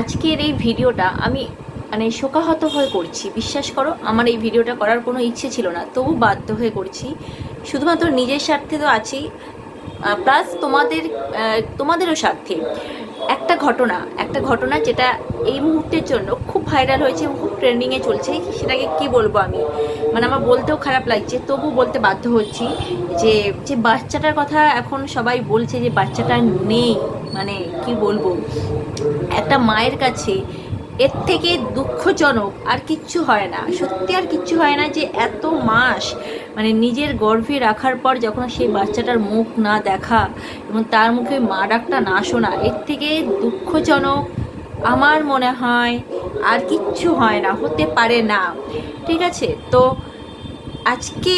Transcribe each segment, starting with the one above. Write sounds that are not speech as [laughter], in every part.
আজকের এই ভিডিওটা আমি মানে শোকাহত হয়ে করছি। বিশ্বাস করো, আমার এই ভিডিওটা করার কোনো ইচ্ছে ছিল না। তবু বাধ্য হয়ে করছি। শুধুমাত্র নিজের স্বার্থে তো আছেই প্লাস তোমাদের তোমাদেরও স্বার্থে। একটা ঘটনা একটা ঘটনা যেটা এই মুহূর্তের জন্য খুব ভাইরাল হয়েছে এবং খুব ট্রেন্ডিংয়ে চলছে, সেটাকে কি বলব আমি? মানে আমার বলতেও খারাপ লাগছে তবু বলতে বাধ্য হচ্ছি যে যে বাচ্চাটার কথা এখন সবাই বলছে যে বাচ্চাটা নেই মানে কি বলব? একটা মায়ের কাছে এর থেকে দুঃখজনক আর কিচ্ছু হয় না। সত্যি আর কিচ্ছু হয় না যে এত মাস মানে নিজের গর্ভে রাখার পর যখন সেই বাচ্চাটার মুখ না দেখা এবং তার মুখে মা ডাকটা না শোনা, এর থেকে দুঃখজনক আমার মনে হয় আর কিচ্ছু হয় না, হতে পারে না। ঠিক আছে? তো আজকে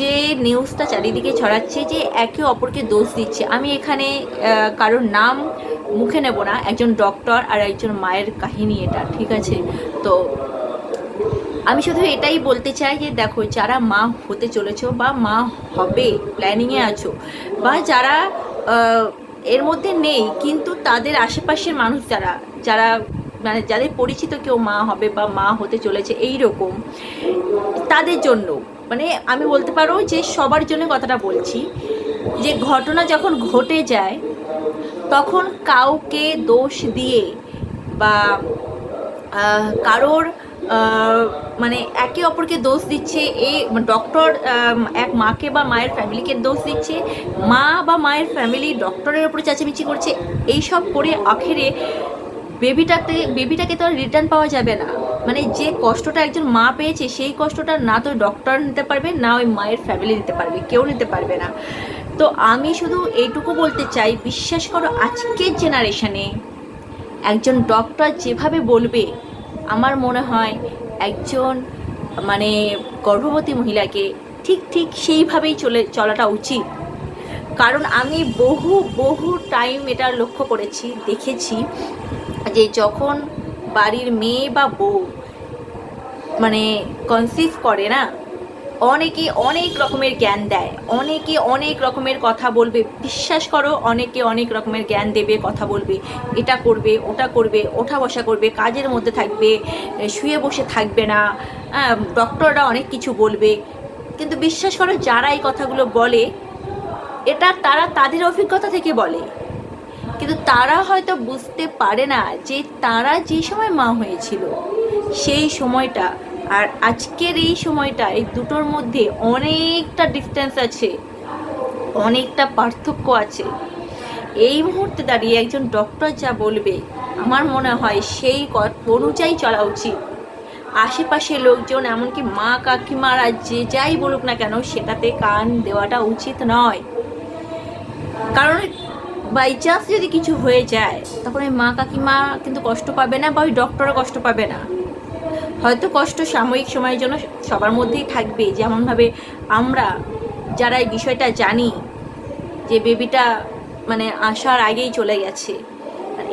যে নিউজটা চারিদিকে ছড়াচ্ছে যে একে অপরকে দোষ দিচ্ছে, আমি এখানে কারোর নাম মুখে নেব না, একজন ডক্টর আর একজন মায়ের কাহিনী এটা, ঠিক আছে? তো আমি শুধু এটাই বলতে চাই যে দেখো, যারা মা হতে চলেছো বা মা হবে প্ল্যানিংয়ে আছো, বা যারা এর মধ্যে নেই, কিন্তু তাদের আশেপাশের মানুষ যারা যারা মানে যাদের পরিচিত কেউ মা হবে বা মা হতে চলেছে এই রকম তাদের জন্য মানে আমি বলতে পারো যে সবার জন্য কথাটা বলছি, যে ঘটনা যখন ঘটে যায় তখন কাউকে দোষ দিয়ে বা কারোর মানে একে অপরকে দোষ দিচ্ছে, এ ডক্টর এক মাকে বা মায়ের ফ্যামিলিকে দোষ দিচ্ছে, মা বা মায়ের ফ্যামিলি ডক্টরের ওপরে চেঁচামেচি করছে, এইসব করে আখেরে বেবিটাকে বেবিটাকে তো আর রিটার্ন পাওয়া যাবে না। মানে যে কষ্টটা একজন মা পেয়েছে, সেই কষ্টটা না তো ডক্টর নিতে পারবে, না ওই মায়ের ফ্যামিলি নিতে পারবে, কেউ নিতে পারবে না। তো আমি শুধু এইটুকু বলতে চাই, বিশ্বাস করো আজকের জেনারেশনে একজন ডক্টর যেভাবে বলবে, আমার মনে হয় একজন মানে গর্ভবতী মহিলাকে ঠিক ঠিক সেইভাবেই চলে, চলাটা উচিত। কারণ আমি বহু বহু টাইম এটা লক্ষ্য করেছি, দেখেছি যে যখন বাড়ির মেয়ে বা বউ মানে কনসিভ করে না অনেকে অনেক রকমের জ্ঞান দেয় অনেকে অনেক রকমের কথা বলবে বিশ্বাস করো অনেকে অনেক রকমের জ্ঞান দেবে কথা বলবে এটা করবে ওটা করবে ওঠা বসা করবে কাজের মধ্যে থাকবে শুয়ে বসে থাকবে না হ্যাঁ, ডক্টররা অনেক কিছু বলবে কিন্তু বিশ্বাস করো যারা এই কথাগুলো বলে এটা তারা তাদের অভিজ্ঞতা থেকে বলে কিন্তু তারা হয়তো বুঝতে পারে না যে তারা যে সময় মা হয়েছিল সেই সময়টা আর আজকের এই সময়টা, এই দুটোর মধ্যে অনেকটা ডিস্টেন্স আছে, অনেকটা পার্থক্য আছে। এই মুহূর্তে দাঁড়িয়ে একজন ডক্টর যা বলবে, আমার মনে হয় সেই অনুযায়ী চলা উচিত। আশেপাশে লোকজন, এমনকি মা কাকিমারা যে যাই বলুক না কেন, সেটাতে কান দেওয়াটা উচিত নয়। কারণ বাই চান্স যদি কিছু হয়ে যায়, তখন ওই মা, কাকিমা কিন্তু কষ্ট পাবে না বা ওই ডক্টরও কষ্ট পাবে না। হয়তো কষ্ট সাময়িক সময়ের জন্য সবার মধ্যেই থাকবে। যেমনভাবে আমরা যারা এই বিষয়টা জানি যে বেবিটা মানে আসার আগেই চলে গেছে।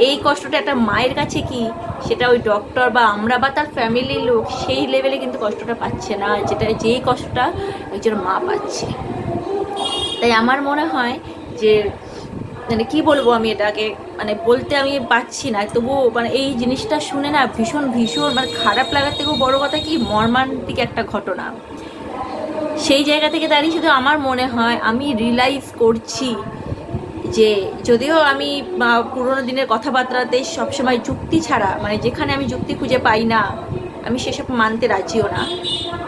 এই কষ্টটা একটা মায়ের কাছে কি? সেটা ওই ডক্টর বা আমরা বা তার ফ্যামিলির লোক সেই লেভেলে কিন্তু কষ্টটা পাচ্ছে না। যেটা যেই কষ্টটা একজন মা পাচ্ছে। তাই আমার মনে হয় যে মানে কি বলব আমি এটাকে? মানে বলতে আমি পাচ্ছি না। তবুও মানে এই জিনিসটা শুনে না ভীষণ ভীষণ মানে খারাপ লাগার থেকেও বড় কথা কি, মর্মান্তিক একটা ঘটনা। সেই জায়গা থেকে দাঁড়িয়ে শুধু আমার মনে হয় আমি রিয়েলাইজ করছি যে যদিও আমি পুরোনো দিনের কথাবার্তাতে সবসময় যুক্তি ছাড়া মানে যেখানে আমি যুক্তি খুঁজে পাই না, আমি সেসব মানতে রাজিও না।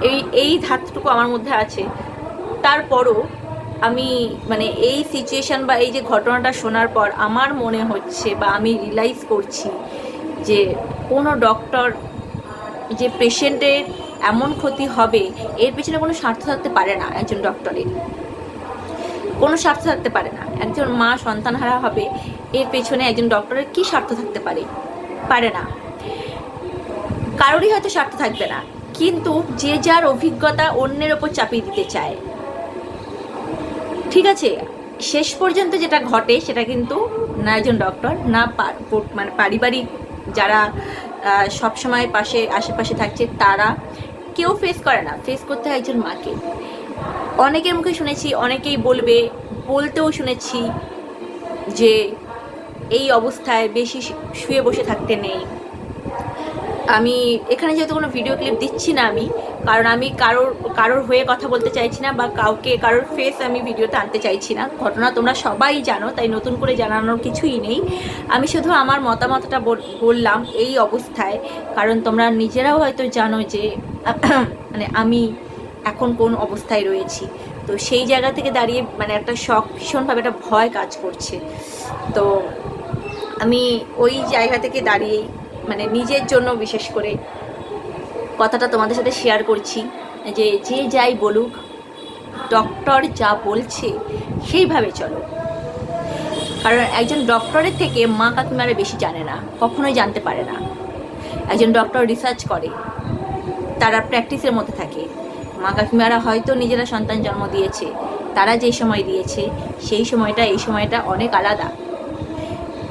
এই এই ধাতটুকু আমার মধ্যে আছে। তারপরও আমি মানে এই সিচুয়েশান বা এই যে ঘটনাটা শোনার পর আমার মনে হচ্ছে বা আমি রিয়েলাইজ করছি যে কোনো ডক্টর যে পেশেন্টের এমন ক্ষতি হবে, এর পেছনে কোনো স্বার্থ থাকতে পারে না একজন ডক্টরের কোনো স্বার্থ থাকতে পারে না। একজন মা সন্তান সন্তানহারা হবে, এর পেছনে একজন ডক্টরের কি স্বার্থ থাকতে পারে? পারে না। কারোরই হয়তো স্বার্থ থাকবে না। কিন্তু যে যার অভিজ্ঞতা অন্যের ওপর চাপিয়ে দিতে চায় ঠিক আছে, শেষ পর্যন্ত যেটা ঘটে সেটা কিন্তু না একজন ডক্টর না মানে পারিবারিক যারা সবসময় পাশে, আশেপাশে থাকছে তারা কেউ ফেস করে না। ফেস করতে হয় একজন মাকে। অনেকের মুখে শুনেছি, অনেকেই বলবে, বলতেও শুনেছি যে এই অবস্থায় বেশি শুয়ে বসে থাকতে নেই। আমি এখানে যেহেতু কোনো ভিডিও ক্লিপ দিচ্ছি না আমি, কারণ আমি কারোর কারোর হয়ে কথা বলতে চাইছি না বা কাউকে, কারোর ফেস আমি ভিডিওতে আনতে চাইছি না। ঘটনা তোমরা সবাই জানো, তাই নতুন করে জানানোর কিছুই নেই। আমি শুধু আমার মতামতটা বল- বললাম এই অবস্থায়। কারণ তোমরা নিজেরাও হয়তো জানো যে [clears throat] মানে আমি এখন কোন অবস্থায় রয়েছি। তো সেই জায়গা থেকে দাঁড়িয়ে মানে একটা শখ, ভীষণভাবে একটা ভয় কাজ করছে। তো আমি ওই জায়গা থেকে দাঁড়িয়েই মানে নিজের জন্য বিশেষ করে কথাটা তোমাদের সাথে শেয়ার করছি, যে যে যাই বলুক ডক্টর যা বলছে সেইভাবে চলো। কারণ একজন ডক্টরের থেকে মা কাকিমারা বেশি জানে না, কখনোই জানতে পারে না। একজন ডক্টর রিসার্চ করে, তারা প্র্যাকটিসের মধ্যে থাকে। মা কাকিমারা হয়তো নিজেরা সন্তান জন্ম দিয়েছে, তারা যে সময় দিয়েছে, সেই সময়টা, এই সময়টা অনেক আলাদা।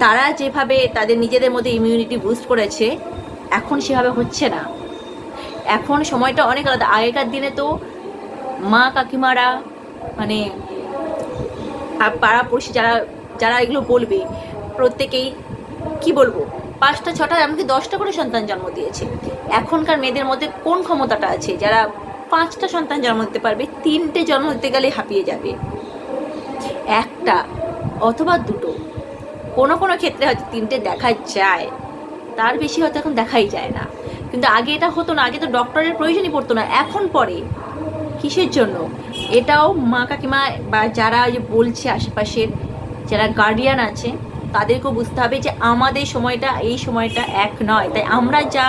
তারা যেভাবে তাদের নিজেদের মধ্যে ইমিউনিটি বুস্ট করেছে, এখন সেভাবে হচ্ছে না। এখন সময়টা অনেক আলাদা। আগেকার দিনে তো মা কাকিমারা মানে আর পাড়া পড়শি যারা যারা এগুলো বলবে, প্রত্যেকেই, কি বলব, পাঁচটা, ছটা, এমনকি দশটা করে সন্তান জন্ম দিয়েছে। এখনকার মেয়েদের মধ্যে কোন ক্ষমতাটা আছে? যারা পাঁচটা সন্তান জন্ম দিতে পারবে, তিনটে জন্ম দিতে গেলে হাঁপিয়ে যাবে। একটা অথবা দুটো। কোনো কোনো ক্ষেত্রে হয়তো তিনটে দেখা যায়। তার বেশি হয়তো এখন দেখাই যায় না। কিন্তু আগে এটা হতো না, আগে তো ডক্টরের প্রয়োজনই পড়তো না। এখন পরে কিসের জন্য? এটাও মা কাকিমা বা যারা বলছে আশেপাশের, যারা গার্ডিয়ান আছে, তাদেরকেও বুঝতে হবে যে আমাদের সময়টা, এই সময়টা এক নয়। তাই আমরা যা,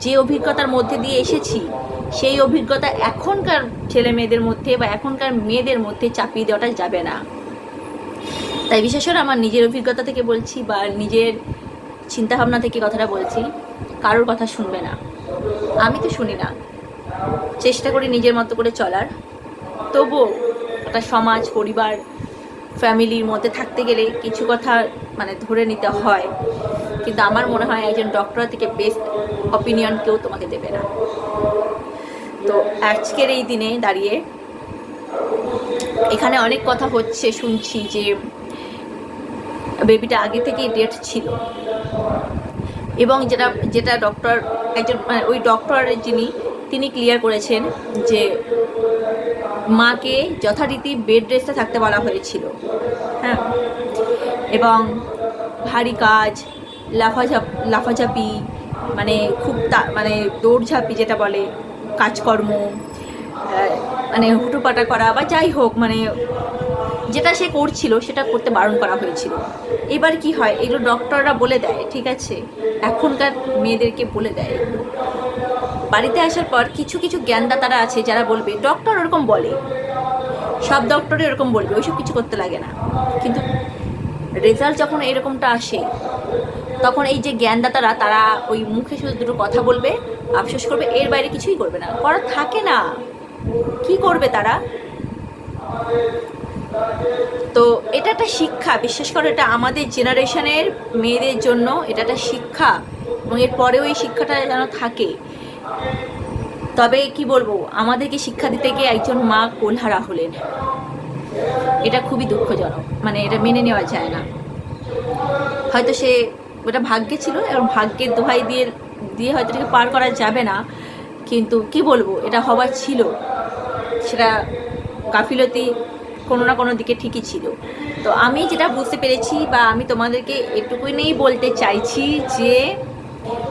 যে অভিজ্ঞতার মধ্যে দিয়ে এসেছি, সেই অভিজ্ঞতা এখনকার ছেলে মেয়েদের মধ্যে বা এখনকার মেয়েদের মধ্যে চাপিয়ে দেওয়াটা যাবে না। তাই বিশেষ করে আমার নিজের অভিজ্ঞতা থেকে বলছি বা নিজের চিন্তাভাবনা থেকে কথাটা বলছি, কারোর কথা শুনবে না। আমি তো শুনি না। চেষ্টা করি নিজের মতো করে চলার। তবুও একটা সমাজ, পরিবার, ফ্যামিলির মধ্যে থাকতে গেলে কিছু কথা মানে ধরে নিতে হয়। কিন্তু আমার মনে হয় একজন ডক্টর থেকে বেস্ট অপিনিয়ন কেউ তোমাকে দেবে না। তো আজকের এই দিনে দাঁড়িয়ে এখানে অনেক কথা হচ্ছে, শুনছি যে বেবিটা আগে থেকেই ডেট ছিল। এবং যেটা যেটা ডক্টর একজন মানে ওই ডক্টর যিনি, তিনি ক্লিয়ার করেছেন যে মাকে যথারীতি বেড রেস্টে থাকতে বলা হয়েছিল। হ্যাঁ? এবং ভারী কাজ লাফাঝাপ লাফাঝাপি মানে খুব তা মানে দৌড়ঝাঁপি যেটা বলে, কাজকর্ম মানে হুটোপাটা করা বা যাই হোক মানে যেটা সে করছিল সেটা করতে বারণ করা হয়েছিল। এবার কি হয়? এগুলো ডক্টররা বলে দেয়, ঠিক আছে? এখনকার মেয়েদেরকে বলে দেয়। বাড়িতে আসার পর কিছু কিছু জ্ঞানদাতারা আছে যারা বলবে ডক্টর ওরকম বলে। সব ডক্টরই এরকম বলবে, ওইসব কিছু করতে লাগে না। কিন্তু রেজাল্ট যখন এরকমটা আসে, তখন এই যে জ্ঞানদাতারা, তারা ওই মুখে শুধু দুটো কথা বলবে, আফসোস করবে, এর বাইরে কিছুই করবে না। করা থাকে না। কি করবে তারা? তো এটা একটা শিক্ষা বিশেষ করে এটা আমাদের জেনারেশনের মেয়েদের জন্য এটা একটা শিক্ষা এবং এর পরেও এই শিক্ষাটা যেন থাকে। তবে কি বলব, আমাদেরকে শিক্ষা দিতে গিয়ে একজন মা কোলহারা হলেন। এটা খুবই দুঃখজনক মানে এটা মেনে নেওয়া যায় না। হয়তো সে ওটা ভাগ্যে ছিল এবং ভাগ্যের দোহাই দিয়ে দিয়ে হয়তো এটাকে পার করা যাবে না, কিন্তু কি বলব, এটা হবার ছিল। সেটা গাফিলতি কোনো না কোনো দিকে ঠিকই ছিল। তো আমি যেটা বুঝতে পেরেছি বা আমি তোমাদেরকে এটুকুই নেই বলতে চাইছি যে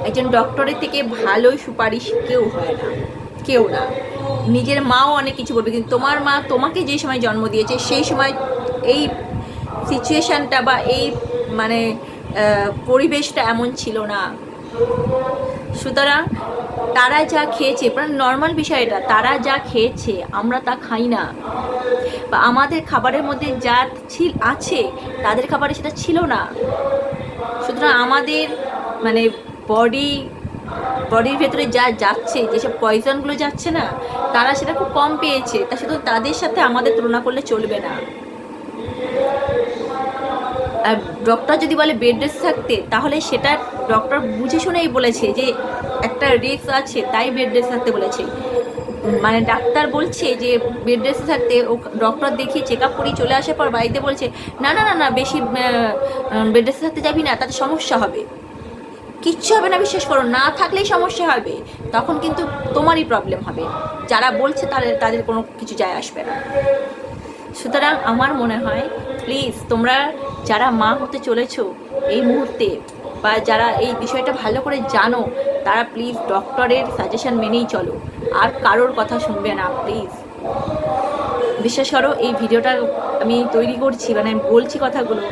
একজন ডক্টরের থেকে ভালো সুপারিশ কেউ হয় না, কেউ না। নিজের মাও অনেক কিছু বলবে, কিন্তু তোমার মা তোমাকে যে সময় জন্ম দিয়েছে, সেই সময় এই সিচুয়েশানটা বা এই মানে পরিবেশটা এমন ছিল না। সুতরাং তারা যা খেয়েছে নর্মাল বিষয় এটা, তারা যা খেয়েছে, আমরা তা খাই না। বা আমাদের খাবারের মধ্যে যা ছিল আছে, তাদের খাবারে সেটা ছিল না। সুতরাং আমাদের মানে বডি বডির ভেতরে যা যাচ্ছে, যেসব পয়জনগুলো যাচ্ছে না, তারা সেটা খুব কম পেয়েছে। তা শুধু তাদের সাথে আমাদের তুলনা করলে চলবে না। আর ডক্টর যদি বলে বেড রেস্ট থাকতে, তাহলে সেটা ডক্টর বুঝে শুনেই বলেছে যে একটা রিস্ক আছে, তাই বেড রেস্ট থাকতে বলেছে। মানে ডাক্তার বলছে যে বেড রেস্টে থাকতে ও ডক্টর দেখিয়ে চেক আপ করিয়ে চলে আসার পর বাড়িতে বলছে, না না না না, বেশি বেড রেস্টে থাকতে যাবি না, তাতে সমস্যা হবে। কিচ্ছু হবে না, বিশ্বাস করো, না থাকলেই সমস্যা হবে। তখন কিন্তু তোমারই প্রবলেম হবে। যারা বলছে তাদের তাদের কোনো কিছু যায় আসবে না। সুতরাং আমার মনে হয় প্লিজ তোমরা যারা মা হতে চলেছো, এই মুহূর্তে বা যারা এই বিষয়টা ভালো করে জানো, তারা প্লিজ ডক্টরের সাজেশন মেনেই চলো। আর কারোর কথা শুনবে না প্লিজ বিশ্বাস করো, এই ভিডিওটা আমি তৈরি করছি মানে আমি বলছি কথাগুলো,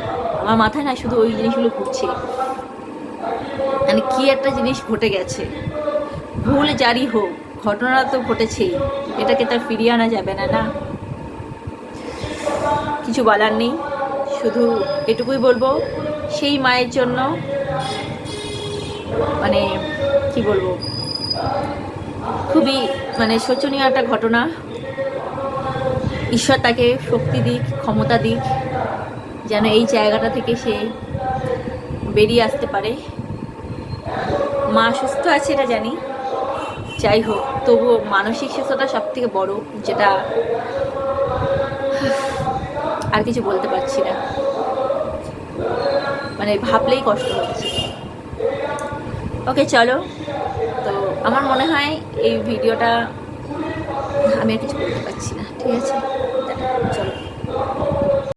আমার মাথায় না শুধু ওই জিনিসগুলো ঘুরছে। মানে কী একটা জিনিস ঘটে গেছে। ভুল জারি হোক ঘটনা তো ঘটেছেই, এটাকে তার ফিরিয়ে আনা যাবে না না? কিছু বলার নেই, শুধু এটুকুই বলব, সেই মায়ের জন্য মানে কি বলব? খুবই মানে শোচনীয় একটা ঘটনা। ঈশ্বর তাকে শক্তি দিক, ক্ষমতা দিক, যেন এই জায়গাটা থেকে সে বেরিয়ে আসতে পারে। মা সুস্থ আছে এটা জানি। যাই হোক, তবুও মানসিক সুস্থতা সব থেকে বড়, যেটা আর কিছু বলতে পারছি না। মানে ভাবলেই কষ্ট হচ্ছে। ওকে চলো। তো আমার মনে হয় এই ভিডিওটা আমি আর কিছু করতে পারছি না, ঠিক আছে?